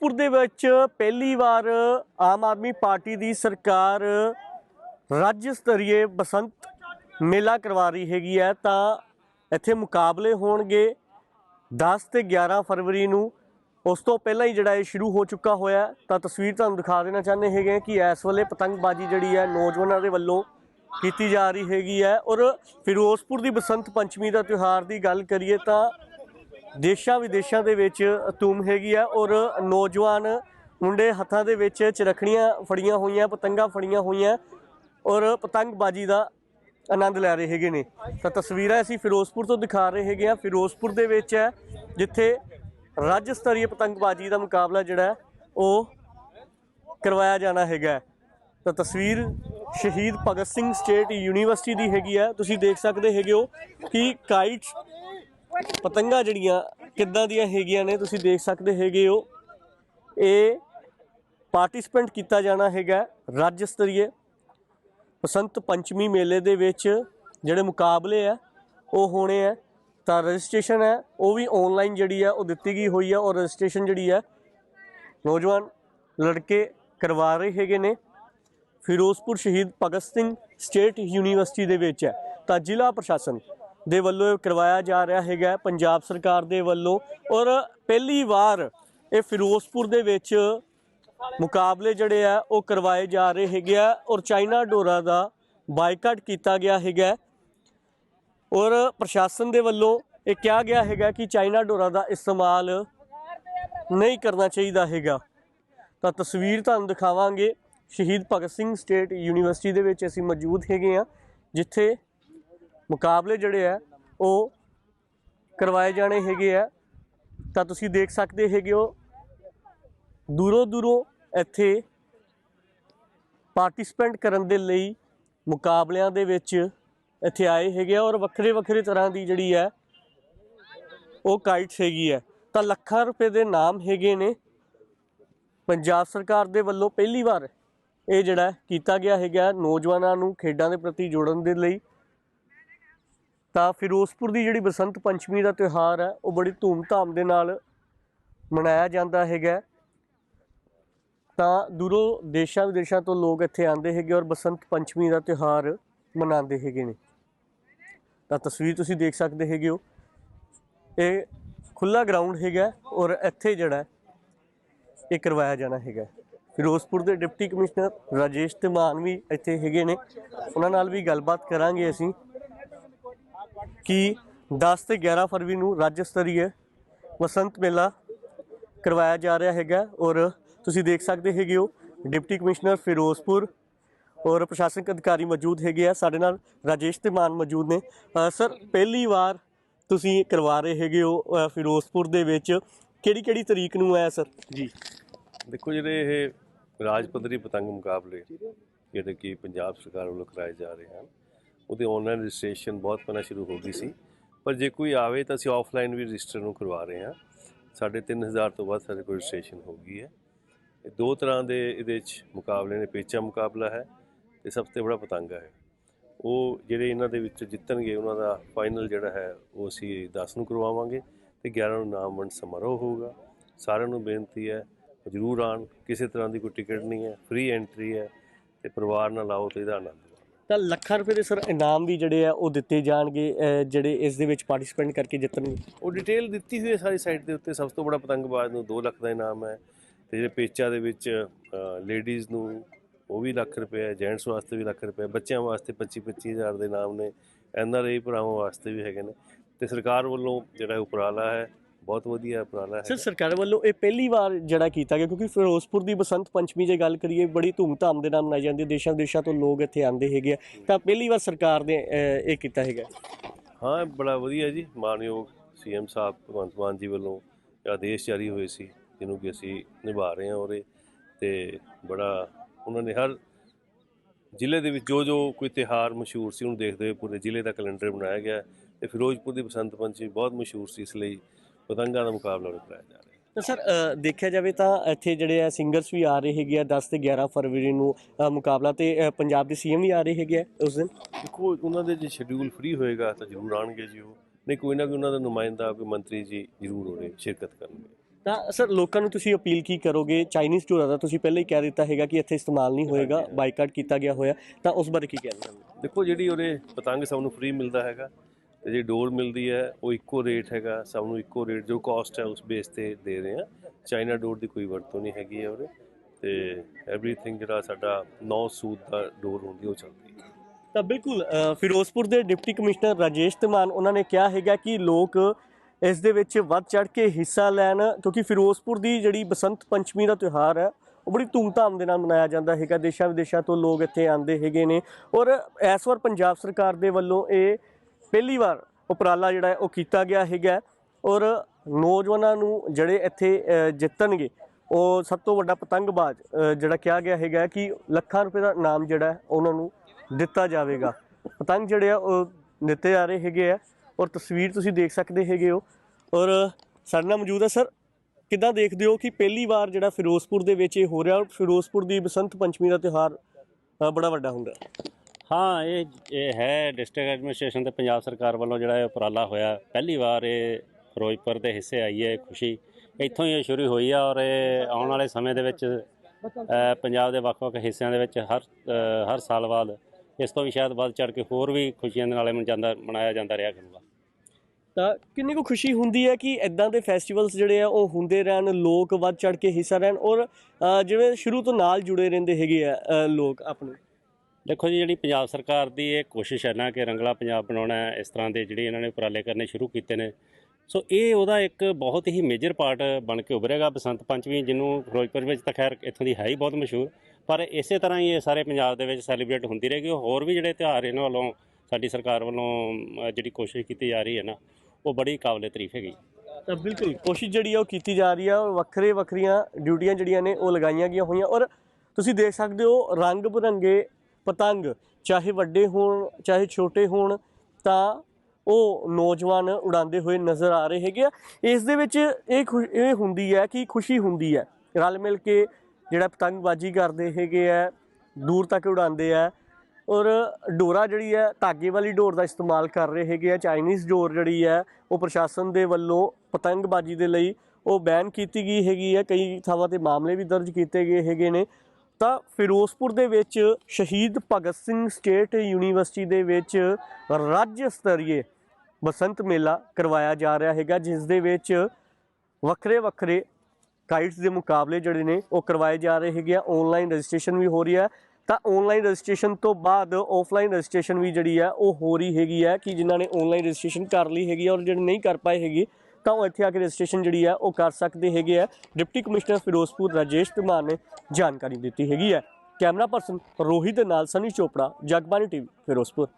ਫਿਰੋਜ਼ਪੁਰ ਦੇ ਵਿੱਚ ਪਹਿਲੀ ਵਾਰ ਆਮ ਆਦਮੀ ਪਾਰਟੀ ਦੀ ਸਰਕਾਰ ਰਾਜ ਸਤਰੀਏ ਬਸੰਤ ਮੇਲਾ ਕਰਵਾ ਰਹੀ ਹੈਗੀ ਹੈ, ਤਾਂ ਇੱਥੇ ਮੁਕਾਬਲੇ ਹੋਣਗੇ 10 ਤੇ 11 ਫਰਵਰੀ ਨੂੰ। ਉਸ ਤੋਂ ਪਹਿਲਾਂ ਹੀ ਜਿਹੜਾ ਇਹ ਸ਼ੁਰੂ ਹੋ ਚੁੱਕਾ ਹੋਇਆ ਤਾਂ ਤਸਵੀਰ ਤੁਹਾਨੂੰ ਦਿਖਾ ਦੇਣਾ ਚਾਹੁੰਦੇ ਹੈਗੇ ਕਿ ਇਸ ਵੇਲੇ ਪਤੰਗਬਾਜ਼ੀ ਜਿਹੜੀ ਹੈ ਨੌਜਵਾਨਾਂ ਦੇ ਵੱਲੋਂ ਕੀਤੀ ਜਾ ਰਹੀ ਹੈਗੀ ਹੈ। ਔਰ ਫਿਰੋਜ਼ਪੁਰ ਦੀ ਬਸੰਤ ਪੰਚਮੀ ਦਾ ਤਿਉਹਾਰ ਦੀ ਗੱਲ ਕਰੀਏ ਤਾਂ ਦੇਸ਼ਾਂ ਵਿਦੇਸ਼ਾਂ ਦੇ ਵਿੱਚ ਧੂਮ ਹੈਗੀ ਆ ਔਰ ਨੌਜਵਾਨ ਮੁੰਡੇ ਹੱਥਾਂ ਦੇ ਵਿੱਚ ਚਰਖੜੀਆਂ ਫੜੀਆਂ ਹੋਈਆਂ, ਪਤੰਗਾਂ ਫੜੀਆਂ ਹੋਈਆਂ ਔਰ ਪਤੰਗਬਾਜ਼ੀ ਦਾ ਆਨੰਦ ਲੈ ਰਹੇ ਹੈਗੇ ਨੇ। ਤਾਂ ਤਸਵੀਰਾਂ ਅਸੀਂ ਫਿਰੋਜ਼ਪੁਰ ਤੋਂ ਦਿਖਾ ਰਹੇ ਹੈਗੇ ਆ ਫਿਰੋਜ਼ਪੁਰ ਦੇ ਵਿੱਚ ਹੈ, ਜਿੱਥੇ ਰਾਜ ਸਤਰੀ ਪਤੰਗਬਾਜ਼ੀ ਦਾ ਮੁਕਾਬਲਾ ਜਿਹੜਾ ਉਹ ਕਰਵਾਇਆ ਜਾਣਾ ਹੈਗਾ ਤਾਂ ਤਸਵੀਰ ਸ਼ਹੀਦ ਭਗਤ ਸਿੰਘ ਸਟੇਟ ਯੂਨੀਵਰਸਿਟੀ ਦੀ ਹੈਗੀ ਆ ਤੁਸੀਂ ਦੇਖ ਸਕਦੇ ਹੈਗੇ ਹੋ ਕਿ ਕਾਈਟਸ ਪਤੰਗਾਂ ਜਿਹੜੀਆਂ ਕਿੱਦਾਂ ਦੀਆਂ ਹੈਗੀਆਂ ਨੇ, ਤੁਸੀਂ ਦੇਖ ਸਕਦੇ ਹੈਗੇ ਹੋ। ਇਹ ਪਾਰਟਿਸਿਪੈਂਟ ਕੀਤਾ ਜਾਣਾ ਹੈਗਾ ਰਾਜ ਸਤਰੀਏ। ਬਸੰਤ ਪੰਚਮੀ ਮੇਲੇ ਦੇ ਵਿੱਚ ਜਿਹੜੇ ਮੁਕਾਬਲੇ ਆ, ਉਹ ਹੋਣੇ ਆ। ਤਾਂ ਰਜਿਸਟ੍ਰੇਸ਼ਨ ਹੈ, ਉਹ ਵੀ ਆਨਲਾਈਨ ਜਿਹੜੀ ਆ, ਉਹ ਦਿੱਤੀ ਗਈ ਹੋਈ ਆ ਔਰ ਰਜਿਸਟ੍ਰੇਸ਼ਨ ਜਿਹੜੀ ਆ, ਨੌਜਵਾਨ ਲੜਕੇ ਕਰਵਾ ਰਹੇ ਹੈਗੇ ਨੇ। ਫਿਰੋਜ਼ਪੁਰ ਸ਼ਹੀਦ ਭਗਤ ਸਿੰਘ ਸਟੇਟ ਯੂਨੀਵਰਸਿਟੀ ਦੇ ਵਿੱਚ ਹੈ। ਤਾਂ ਜ਼ਿਲ੍ਹਾ ਪ੍ਰਸ਼ਾਸਨ ਦੇ ਵੱਲੋਂ ਕਰਵਾਇਆ ਜਾ ਰਿਹਾ ਹੈਗਾ ਪੰਜਾਬ ਸਰਕਾਰ ਦੇ ਵੱਲੋਂ। ਔਰ ਪਹਿਲੀ ਵਾਰ ਇਹ ਫਿਰੋਜ਼ਪੁਰ ਦੇ ਵਿੱਚ ਮੁਕਾਬਲੇ ਜਿਹੜੇ ਆ, ਉਹ ਕਰਵਾਏ ਜਾ ਰਹੇ ਹੈਗੇ ਆ ਔਰ ਚਾਈਨਾ ਡੋਰਾ ਦਾ ਬਾਈਕਾਟ ਕੀਤਾ ਗਿਆ ਹੈਗਾ ਔਰ ਪ੍ਰਸ਼ਾਸਨ ਦੇ ਵੱਲੋਂ ਇਹ ਕਿਹਾ ਗਿਆ ਹੈਗਾ ਕਿ ਚਾਈਨਾ ਡੋਰਾ ਦਾ ਇਸਤੇਮਾਲ ਨਹੀਂ ਕਰਨਾ ਚਾਹੀਦਾ ਹੈਗਾ। ਤਾਂ ਤਸਵੀਰ ਤੁਹਾਨੂੰ ਦਿਖਾਵਾਂਗੇ। ਸ਼ਹੀਦ ਭਗਤ ਸਿੰਘ ਸਟੇਟ ਯੂਨੀਵਰਸਿਟੀ ਦੇ ਵਿੱਚ ਅਸੀਂ ਮੌਜੂਦ ਹੈਗੇ ਆ ਜਿੱਥੇ ਮੁਕਾਬਲੇ ਜਿਹੜੇ ਆ, ਉਹ ਕਰਵਾਏ ਜਾਣੇ ਹੈਗੇ ਆ। ਤਾਂ ਤੁਸੀਂ ਦੇਖ ਸਕਦੇ ਹੈਗੇ ਹੋ, ਦੂਰੋਂ ਦੂਰੋਂ ਇੱਥੇ ਪਾਰਟਿਸਿਪੈਂਟ ਕਰਨ ਦੇ ਲਈ ਮੁਕਾਬਲਿਆਂ ਦੇ ਵਿੱਚ ਇੱਥੇ ਆਏ ਹੈਗੇ ਆ ਔਰ ਵੱਖਰੇ ਵੱਖਰੇ ਤਰ੍ਹਾਂ ਦੀ ਜਿਹੜੀ ਹੈ ਉਹ ਕਾਈਟਸ ਹੈਗੀ ਹੈ ਤਾਂ ਲੱਖਾਂ ਰੁਪਏ ਦੇ ਨਾਮ ਹੈਗੇ ਨੇ। ਪੰਜਾਬ ਸਰਕਾਰ ਦੇ ਵੱਲੋਂ ਪਹਿਲੀ ਵਾਰ ਇਹ ਜਿਹੜਾ ਕੀਤਾ ਗਿਆ ਹੈਗਾ, ਨੌਜਵਾਨਾਂ ਨੂੰ ਖੇਡਾਂ ਦੇ ਪ੍ਰਤੀ ਜੋੜਨ ਦੇ ਲਈ ਤਾਂ ਫਿਰੋਜ਼ਪੁਰ ਦੀ ਜਿਹੜੀ ਬਸੰਤ ਪੰਚਮੀ ਦਾ ਤਿਉਹਾਰ ਹੈ, ਉਹ ਬੜੀ ਧੂਮ-ਧਾਮ ਦੇ ਨਾਲ ਮਨਾਇਆ ਜਾਂਦਾ ਹੈਗਾ। ਤਾਂ ਦੂਰੋਂ ਦੇਸ਼ਾਂ ਵਿਦੇਸ਼ਾਂ ਤੋਂ ਲੋਕ ਇੱਥੇ ਆਉਂਦੇ ਹੈਗੇ ਔਰ ਬਸੰਤ ਪੰਚਮੀ ਦਾ ਤਿਉਹਾਰ ਮਨਾਉਂਦੇ ਹੈਗੇ ਨੇ। ਤਾਂ ਤਸਵੀਰ ਤੁਸੀਂ ਦੇਖ ਸਕਦੇ ਹੈਗੇ ਹੋ। ਇਹ ਖੁੱਲਾ ਗਰਾਊਂਡ ਹੈਗਾ ਔਰ ਇੱਥੇ ਜਿਹੜਾ ਇਹ ਕਰਵਾਇਆ ਜਾਣਾ ਹੈਗਾ। ਫਿਰੋਜ਼ਪੁਰ ਦੇ ਡਿਪਟੀ ਕਮਿਸ਼ਨਰ ਰਾਜੇਸ਼ ਧਮਾਨ ਵੀ ਇੱਥੇ ਹੈਗੇ ਨੇ। ਉਹਨਾਂ ਨਾਲ ਵੀ ਗੱਲਬਾਤ ਕਰਾਂਗੇ ਅਸੀਂ। ਕਿ 10 ਤੇ 11 ਫਰਵਰੀ ਨੂੰ ਰਾਜ ਸਤਰੀਏ ਵਸੰਤ ਮੇਲਾ ਕਰਵਾਇਆ ਜਾ ਰਿਹਾ ਹੈਗਾ ਔਰ ਤੁਸੀਂ ਦੇਖ ਸਕਦੇ ਹੈਗੇ ਹੋ, ਡਿਪਟੀ ਕਮਿਸ਼ਨਰ ਫਿਰੋਜ਼ਪੁਰ ਔਰ ਪ੍ਰਸ਼ਾਸਨਿਕ ਅਧਿਕਾਰੀ ਮੌਜੂਦ ਹੈਗੇ ਆ, ਸਾਡੇ ਨਾਲ ਰਾਜੇਸ਼ ਧਮਾਨ ਮੌਜੂਦ ਨੇ। ਸਰ, ਪਹਿਲੀ ਵਾਰ ਤੁਸੀਂ ਕਰਵਾ ਰਹੇ ਹੈਗੇ ਹੋ ਫਿਰੋਜ਼ਪੁਰ ਦੇ ਵਿੱਚ। ਕਿਹੜੀ ਕਿਹੜੀ ਤਰੀਕ ਨੂੰ ਹੈ ਸਰ? ਜੀ, ਦੇਖੋ ਜਿਹੜੇ ਇਹ ਰਾਜ ਪੱਧਰੀ ਪਤੰਗ ਮੁਕਾਬਲੇ ਜਿਹੜੇ ਕਿ ਪੰਜਾਬ ਸਰਕਾਰ ਵੱਲੋਂ ਕਰਾਏ ਜਾ ਰਹੇ ਹਨ ਉਹਦੀ ਆਨਲਾਈਨ ਰਜਿਸਟ੍ਰੇਸ਼ਨ ਬਹੁਤ ਪਹਿਲਾਂ ਸ਼ੁਰੂ ਹੋ ਗਈ ਸੀ। ਪਰ ਜੇ ਕੋਈ ਆਵੇ ਤਾਂ ਅਸੀਂ ਆਫਲਾਈਨ ਵੀ ਰਜਿਸਟਰ ਨੂੰ ਕਰਵਾ ਰਹੇ ਹਾਂ। ਸਾਢੇ ਤਿੰਨ ਹਜ਼ਾਰ ਤੋਂ ਵੱਧ ਸਾਡੇ ਕੋਲ ਰਜਿਸਟ੍ਰੇਸ਼ਨ ਹੋ ਗਈ ਹੈ। ਇਹ ਦੋ ਤਰ੍ਹਾਂ ਦੇ ਇਹਦੇ ਵਿੱਚ ਮੁਕਾਬਲੇ ਨੇ। ਪੇਚਾ ਮੁਕਾਬਲਾ ਹੈ ਤੇ ਸਭ ਤੋਂ ਬੜਾ ਪਤੰਗਾ ਹੈ। ਉਹ ਜਿਹੜੇ ਇਹਨਾਂ ਦੇ ਵਿੱਚ ਜਿੱਤਣਗੇ, ਉਹਨਾਂ ਦਾ ਫਾਈਨਲ ਜਿਹੜਾ ਹੈ, ਉਹ ਅਸੀਂ 10 ਨੂੰ ਕਰਵਾਵਾਂਗੇ ਤੇ 11 ਨੂੰ ਨਾਮ ਵੰਡ ਸਮਾਰੋਹ ਹੋਊਗਾ। ਸਾਰਿਆਂ ਨੂੰ ਬੇਨਤੀ ਹੈ, ਜ਼ਰੂਰ ਆਣ ਕਿਸੇ ਤਰ੍ਹਾਂ ਦੀ ਕੋਈ ਟਿਕਟ ਨਹੀਂ ਹੈ ਫ੍ਰੀ ਐਂਟਰੀ ਹੈ ਤੇ ਪਰਿਵਾਰ ਨਾਲ ਆਓ ਤੇ ਇਹਦਾ ਆਨੰਦ ਤਾਂ ਲੱਖਾਂ ਰੁਪਏ ਦੇ ਸਰ ਇਨਾਮ ਵੀ ਜਿਹੜੇ ਆ, ਉਹ ਦਿੱਤੇ ਜਾਣਗੇ ਜਿਹੜੇ ਇਸ ਦੇ ਵਿੱਚ ਪਾਰਟਿਸਿਪੇਟ ਕਰਕੇ ਜਿੱਤਣਗੇ ਉਹ ਡਿਟੇਲ ਦਿੱਤੀ ਹੋਈ ਹੈ ਸਾਰੀ ਸਾਈਟ ਦੇ ਉੱਤੇ, ਸਭ ਤੋਂ ਬੜਾ ਪਤੰਗਬਾਜ਼ ਨੂੰ 2 ਲੱਖ ਦਾ ਇਨਾਮ ਹੈ ਤੇ ਜਿਹੜੇ ਪੇਚਾ ਦੇ ਵਿੱਚ ਲੇਡੀਜ਼ ਨੂੰ ਉਹ ਵੀ ਲੱਖ ਰੁਪਏ ਹੈ ਜੈਂਟਸ ਵਾਸਤੇ ਵੀ ਲੱਖ ਰੁਪਏ ਬੱਚਿਆਂ ਵਾਸਤੇ 25 25000 ਦੇ ਇਨਾਮ ਨੇ, ਐਨ ਆਰ ਆਈ ਭਰਾਵਾਂ ਵਾਸਤੇ ਵੀ ਹੈਗੇ ਨੇ ਤੇ ਸਰਕਾਰ ਵੱਲੋਂ ਜਿਹੜਾ ਉਪਰਾਲਾ ਹੈ ਬਹੁਤ ਵਧੀਆ ਉਪਰਾਲਾ ਸਰ ਹੈ ਸਰਕਾਰ ਵੱਲੋਂ ਇਹ ਪਹਿਲੀ ਵਾਰ ਜਿਹੜਾ ਕੀਤਾ ਗਿਆ ਕਿਉਂਕਿ ਫਿਰੋਜ਼ਪੁਰ ਦੀ ਬਸੰਤ ਪੰਚਮੀ ਜੇ ਗੱਲ ਕਰੀਏ ਬੜੀ ਧੂਮ-ਧਾਮ ਦੇ ਨਾਲ ਮਨਾਈ ਜਾਂਦੀ ਹੈ। ਦੇਸ਼ਾਂ ਵਿਦੇਸ਼ਾਂ ਤੋਂ ਲੋਕ ਇੱਥੇ ਆਉਂਦੇ ਹੈਗੇ ਆ। ਤਾਂ ਪਹਿਲੀ ਵਾਰ ਸਰਕਾਰ ਨੇ ਇਹ ਕੀਤਾ ਹੈਗਾ। ਹਾਂ ਇਹ ਬੜਾ ਵਧੀਆ ਜੀ। ਮਾਨਯੋਗ ਸੀਐਮ ਸਾਹਿਬ ਭਗਵੰਤ ਮਾਨ ਜੀ ਵੱਲੋਂ ਇਹ ਆਦੇਸ਼ ਜਾਰੀ ਹੋਏ ਸੀ ਜਿਹਨੂੰ ਕਿ ਅਸੀਂ ਨਿਭਾ ਰਹੇ ਹਾਂ ਔਰ ਤੇ ਬੜਾ ਉਹਨਾਂ ਨੇ ਹਰ ਜ਼ਿਲ੍ਹੇ ਦੇ ਵਿੱਚ ਜੋ ਜੋ ਕੋਈ ਤਿਹਾਰ ਮਸ਼ਹੂਰ ਸੀ ਉਹਨੂੰ ਦੇਖਦੇ ਹੋਏ ਪੂਰੇ ਜ਼ਿਲ੍ਹੇ ਦਾ ਕੈਲੰਡਰ ਬਣਾਇਆ ਗਿਆ ਤੇ ਫਿਰੋਜ਼ਪੁਰ ਦੀ ਬਸੰਤ ਪੰਚਮੀ ਬਹੁਤ ਮਸ਼ਹੂਰ ਸੀ ਇਸ ਲਈ ਪਤੰਗਾਂ ਦਾ ਮੁਕਾਬਲਾ ਉਰੇ ਕਰਾਇਆ ਜਾ ਰਿਹਾ। ਤਾਂ ਸਰ ਅ, ਦੇਖਿਆ ਜਾਵੇ ਤਾਂ ਇੱਥੇ ਜਿਹੜੇ ਆ ਸਿੰਗਰਸ ਵੀ ਆ ਰਹੇ ਹੈਗੇ ਆ 10 ਤੇ 11 ਫਰਵਰੀ ਨੂੰ ਅ, ਮੁਕਾਬਲਾ ਤੇ ਅ, ਪੰਜਾਬ ਦੇ ਸੀਐਮ ਵੀ ਆ ਰਹੇ ਹੈਗੇ ਆ ਉਸ ਦਿਨ। ਦੇਖੋ ਉਹਨਾਂ ਦੇ ਜੇ ਸ਼ਡਿਊਲ ਫ੍ਰੀ ਹੋਏਗਾ ਤਾਂ ਜ਼ਰੂਰ ਆਣਗੇ ਜੀ ਉਹ। ਨਹੀਂ ਕੋਈ ਨਾ ਕੋਈ ਉਹਨਾਂ ਦਾ ਨੁਮਾਇੰਦਾ ਕੋਈ ਮੰਤਰੀ ਜੀ ਜ਼ਰੂਰ ਹੋਰੇ ਸ਼ਿਰਕਤ ਕਰਨਗੇ। ਤਾਂ ਸਰ ਲੋਕਾਂ ਨੂੰ ਤੁਸੀਂ ਅਪੀਲ ਕੀ ਕਰੋਗੇ? ਚਾਈਨੀਜ਼ ਟੂਰਾਂ ਦਾ ਤੁਸੀਂ ਪਹਿਲਾਂ ਹੀ ਕਹਿ ਦਿੱਤਾ ਹੈਗਾ ਕਿ ਇੱਥੇ ਇਸਤੇਮਾਲ ਨਹੀਂ ਹੋਏਗਾ ਬਾਈਕਾਟ ਕੀਤਾ ਗਿਆ ਹੋਇਆ। ਤਾਂ ਉਸ ਬਾਰੇ ਕੀ ਕਹਿਣਾ ਚਾਹੁੰਦੇ ਦੇਖੋ ਜਿਹੜੀ ਉਹਦੇ ਪਤੰਗ ਸਭ ਨੂੰ ਫ੍ਰੀ ਮਿਲਦਾ ਹੈਗਾ। ਤੇ ਜਿਹੜੀ ਡੋਰ ਮਿਲਦੀ ਹੈ, ਉਹ ਇੱਕੋ ਰੇਟ ਹੈਗਾ, ਸਭ ਨੂੰ ਇੱਕੋ ਰੇਟ ਜੋ ਕਾਸਟ ਹੈ, ਉਸ ਬੇਸ ਤੇ ਦੇ ਰਹੇ ਆ ਚਾਈਨਾ ਡੋਰ ਦੀ ਕੋਈ ਵਰਤੋਂ ਨਹੀਂ ਹੈਗੀ ਔਰ ਉਹਦੇ ਤੇ ਐਵਰੀਥਿੰਗ ਜਿਹੜਾ ਸਾਡਾ ਨੌ ਸੂਤ ਦਾ ਡੋਰ ਹੁੰਦੀ ਉਹ ਚੱਲਦੀ ਹੈ। ਤਾਂ ਬਿਲਕੁਲ ਫਿਰੋਜ਼ਪੁਰ ਦੇ ਡਿਪਟੀ ਕਮਿਸ਼ਨਰ ਰਾਜੇਸ਼ ਧਮਾਨ, ਉਹਨਾਂ ਨੇ ਕਿਹਾ ਹੈਗਾ ਕਿ ਲੋਕ ਇਸ ਦੇ ਵਿੱਚ ਵੱਧ ਚੜ ਕੇ ਹਿੱਸਾ ਲੈਣ, ਕਿਉਂਕਿ ਫਿਰੋਜ਼ਪੁਰ ਦੀ ਜਿਹੜੀ ਬਸੰਤ ਪੰਚਮੀ ਦਾ ਤਿਉਹਾਰ ਹੈ, ਉਹ ਬੜੀ ਧੂਮਧਾਮ ਦੇ ਨਾਲ ਮਨਾਇਆ ਜਾਂਦਾ ਹੈਗਾ। ਦੇਸ਼ਾਂ ਵਿਦੇਸ਼ਾਂ ਤੋਂ ਲੋਕ ਇੱਥੇ ਆਉਂਦੇ ਹੈਗੇ ਨੇ। ਔਰ ਇਸ ਵਾਰ ਪੰਜਾਬ ਸਰਕਾਰ ਦੇ ਵੱਲੋਂ ਇਹ ਪਹਿਲੀ ਵਾਰ ਉਪਰਾਲਾ ਜਿਹੜਾ ਉਹ ਕੀਤਾ ਗਿਆ ਹੈਗਾ ਔਰ ਨੌਜਵਾਨਾਂ ਨੂੰ ਜਿਹੜੇ ਇੱਥੇ ਜਿੱਤਣਗੇ, ਉਹ ਸਭ ਤੋਂ ਵੱਡਾ ਪਤੰਗਬਾਜ਼ ਜਿਹੜਾ ਕਿਹਾ ਗਿਆ ਹੈਗਾ ਕਿ ਲੱਖਾਂ ਰੁਪਏ ਦਾ ਨਾਮ ਜਿਹੜਾ ਉਹਨਾਂ ਨੂੰ ਦਿੱਤਾ ਜਾਵੇਗਾ। ਪਤੰਗ ਜਿਹੜੇ ਆ, ਉਹ ਦਿੱਤੇ ਜਾ ਰਹੇ ਹੈਗੇ ਆ ਔਰ ਤਸਵੀਰ ਤੁਸੀਂ ਦੇਖ ਸਕਦੇ ਹੈਗੇ ਹੋ। ਔਰ ਸਾਡੇ ਨਾਲ ਮੌਜੂਦ ਹੈ ਸਰ, ਕਿੱਦਾਂ ਦੇਖਦੇ ਹੋ ਕਿ ਪਹਿਲੀ ਵਾਰ ਜਿਹੜਾ ਫਿਰੋਜ਼ਪੁਰ ਦੇ ਵਿੱਚ ਇਹ ਹੋ ਰਿਹਾ ਔਰ ਫਿਰੋਜ਼ਪੁਰ ਦੀ ਬਸੰਤ ਪੰਚਮੀ ਦਾ ਤਿਉਹਾਰ ਬੜਾ ਵੱਡਾ ਹੁੰਦਾ ਹਾਂ ਇਹ ਇਹ ਹੈ ਡਿਸਟ੍ਰਿਕਟ ਐਡਮਿਨਿਸਟ੍ਰੇਸ਼ਨ ਤੇ ਪੰਜਾਬ ਸਰਕਾਰ ਵੱਲੋਂ ਜਿਹੜਾ ਇਹ ਉਪਰਾਲਾ ਹੋਇਆ। ਪਹਿਲੀ ਵਾਰ ਇਹ ਫਿਰੋਜ਼ਪੁਰ ਦੇ ਹਿੱਸੇ ਆਈ ਹੈ ਇਹ ਖੁਸ਼ੀ। ਇੱਥੋਂ ਹੀ ਇਹ ਸ਼ੁਰੂ ਹੋਈ ਆ ਔਰ ਇਹ ਆਉਣ ਵਾਲੇ ਸਮੇਂ ਦੇ ਵਿੱਚ ਪੰਜਾਬ ਦੇ ਵੱਖ-ਵੱਖ ਹਿੱਸਿਆਂ ਦੇ ਵਿੱਚ ਹਰ ਹਰ ਸਾਲ ਬਾਅਦ ਇਸ ਤੋਂ ਵੀ ਸ਼ਾਇਦ ਵੱਧ ਚੜ ਕੇ ਹੋਰ ਵੀ ਖੁਸ਼ੀਆਂ ਦੇ ਨਾਲੇ ਮਨ ਜਾਂਦਾ ਮਨਾਇਆ ਜਾਂਦਾ ਰਿਹਾ ਕਰੂਗਾ। ਤਾਂ ਕਿੰਨੀ ਕੁ ਖੁਸ਼ੀ ਹੁੰਦੀ ਹੈ ਕਿ ਇਦਾਂ ਦੇ ਫੈਸਟੀਵਲਸ ਜਿਹੜੇ ਆ ਉਹ ਹੁੰਦੇ ਰਹਿਣ ਲੋਕ ਵੱਧ ਚੜ ਕੇ ਹਿੱਸਾ ਲੈਣ ਔਰ ਅ, ਜਿਵੇਂ ਸ਼ੁਰੂ ਤੋਂ ਨਾਲ ਜੁੜੇ ਰਹਿੰਦੇ ਹੈਗੇ ਆ ਲੋਕ ਆਪਣੇ। ਦੇਖੋ ਜੀ, ਜਿਹੜੀ ਪੰਜਾਬ ਸਰਕਾਰ ਦੀ ਇਹ ਕੋਸ਼ਿਸ਼ ਹੈ ਨਾ ਕਿ ਰੰਗਲਾ ਪੰਜਾਬ ਬਣਾਉਣਾ ਹੈ, ਇਸ ਤਰ੍ਹਾਂ ਦੇ ਜਿਹੜੇ ਇਹਨਾਂ ਨੇ ਉਪਰਾਲੇ ਕਰਨੇ ਸ਼ੁਰੂ ਕੀਤੇ ਨੇ। ਸੋ ਇਹ ਉਹਦਾ ਇੱਕ ਬਹੁਤ ਹੀ ਮੇਜਰ ਪਾਰਟ ਬਣ ਕੇ ਉਭਰੇਗਾ ਬਸੰਤ ਪੰਚਮੀ, ਜਿਹਨੂੰ ਫਿਰੋਜ਼ਪੁਰ ਵਿੱਚ ਤਾਂ ਖੈਰ ਇੱਥੋਂ ਦੀ ਹੈ ਹੀ ਬਹੁਤ ਮਸ਼ਹੂਰ। ਪਰ ਇਸੇ ਤਰ੍ਹਾਂ ਹੀ ਇਹ ਸਾਰੇ ਪੰਜਾਬ ਦੇ ਵਿੱਚ ਸੈਲੀਬ੍ਰੇਟ ਹੁੰਦੀ ਰਹੇਗੀ। ਹੋਰ ਵੀ ਜਿਹੜੇ ਤਿਉਹਾਰ ਇਹਨਾਂ ਵੱਲੋਂ, ਸਾਡੀ ਸਰਕਾਰ ਵੱਲੋਂ ਜਿਹੜੀ ਕੋਸ਼ਿਸ਼ ਕੀਤੀ ਜਾ ਰਹੀ ਹੈ ਨਾ, ਉਹ ਬੜੀ ਕਾਬਲੇ ਤਾਰੀਫ ਹੈਗੀ। ਤਾਂ ਬਿਲਕੁਲ, ਕੋਸ਼ਿਸ਼ ਜਿਹੜੀ ਆ ਉਹ ਕੀਤੀ ਜਾ ਰਹੀ ਆ ਵੱਖਰੇ ਵੱਖਰੀਆਂ ਡਿਊਟੀਆਂ ਜਿਹੜੀਆਂ ਨੇ, ਉਹ ਲਗਾਈਆਂ ਗਈਆਂ ਹੋਈਆਂ। ਔਰ ਤੁਸੀਂ ਦੇਖ ਸਕਦੇ ਹੋ ਰੰਗ ਬਰੰਗੇ ਪਤੰਗ, ਚਾਹੇ ਵੱਡੇ ਹੋਣ, ਚਾਹੇ ਛੋਟੇ ਹੋਣ, ਤਾਂ ਉਹ ਨੌਜਵਾਨ ਉਡਾਉਂਦੇ ਹੋਏ ਨਜ਼ਰ ਆ ਰਹੇ ਹੈਗੇ ਆ। ਇਸ ਦੇ ਵਿੱਚ ਇਹ ਖੁ- ਇਹ ਹੁੰਦੀ ਹੈ ਕਿ ਖੁਸ਼ੀ ਹੁੰਦੀ ਹੈ। ਰਲ ਮਿਲ ਕੇ ਜਿਹੜਾ ਪਤੰਗਬਾਜ਼ੀ ਕਰਦੇ ਹੈਗੇ ਆ, ਦੂਰ ਤੱਕ ਉਡਾਉਂਦੇ ਆ। ਔਰ ਡੋਰਾ ਜਿਹੜੀ ਹੈ, ਧਾਗੇ ਵਾਲੀ ਡੋਰ ਦਾ ਇਸਤੇਮਾਲ ਕਰ ਰਹੇ ਹੈਗੇ ਆ। ਚਾਈਨੀਜ਼ ਡੋਰ ਜਿਹੜੀ ਹੈ, ਉਹ ਪ੍ਰਸ਼ਾਸਨ ਦੇ ਵੱਲੋਂ ਪਤੰਗਬਾਜ਼ੀ ਦੇ ਲਈ ਉਹ ਬੈਨ ਕੀਤੀ ਗਈ ਹੈਗੀ ਹੈ। ਕਈ ਥਾਵਾਂ ਤੇ ਮਾਮਲੇ ਵੀ ਦਰਜ ਕੀਤੇ ਗਏ ਹੈਗੇ ਨੇ। ਤਾਂ ਫਿਰੋਜ਼ਪੁਰ ਦੇ ਵਿੱਚ ਸ਼ਹੀਦ ਭਗਤ ਸਿੰਘ ਸਟੇਟ ਯੂਨੀਵਰਸਿਟੀ ਦੇ ਵਿੱਚ ਰਾਜ ਸਤਰੀਏ ਬਸੰਤ ਮੇਲਾ ਕਰਵਾਇਆ ਜਾ ਰਿਹਾ ਹੈਗਾ, ਜਿਸ ਦੇ ਵਿੱਚ ਵੱਖਰੇ ਵੱਖਰੇ ਕਾਈਟਸ ਦੇ ਮੁਕਾਬਲੇ ਜਿਹੜੇ ਨੇ ਉਹ ਕਰਵਾਏ ਜਾ ਰਹੇ ਹੈਗੇ ਆ। ਆਨਲਾਈਨ ਰਜਿਸਟ੍ਰੇਸ਼ਨ ਵੀ ਹੋ ਰਹੀ ਹੈ। ਤਾਂ ਆਨਲਾਈਨ ਰਜਿਸਟ੍ਰੇਸ਼ਨ ਤੋਂ ਬਾਅਦ ਆਫਲਾਈਨ ਰਜਿਸਟ੍ਰੇਸ਼ਨ ਵੀ ਜਿਹੜੀ ਹੈ ਉਹ ਹੋ ਰਹੀ ਹੈਗੀ ਹੈ ਕਿ ਜਿਨ੍ਹਾਂ ਨੇ ਆਨਲਾਈਨ ਰਜਿਸਟ੍ਰੇਸ਼ਨ ਕਰ ਲਈ ਹੈਗੀ ਹੈ ਔਰ ਜਿਹੜੇ ਨਹੀਂ ਕਰ ਪਾਏ ਹੈਗੇ ਤਾਂ ਉਹ ਇੱਥੇ ਆ ਕੇ ਰਜਿਸਟ੍ਰੇਸ਼ਨ ਜਿਹੜੀ ਹੈ ਉਹ ਕਰ ਸਕਦੇ ਹੈਗੇ ਆ। ਡਿਪਟੀ ਕਮਿਸ਼ਨਰ ਫਿਰੋਜ਼ਪੁਰ ਰਾਜੇਸ਼ ਧਮਾਨ ਨੇ ਜਾਣਕਾਰੀ ਦਿੱਤੀ ਹੈਗੀ ਹੈ। ਕੈਮਰਾ ਪਰਸਨ ਰੋਹਿਤ ਦੇ ਨਾਲ ਸਨੀ ਚੋਪੜਾ ਜਗਬਾਨੀ ਟੀਵੀ ਫਿਰੋਜ਼ਪੁਰ।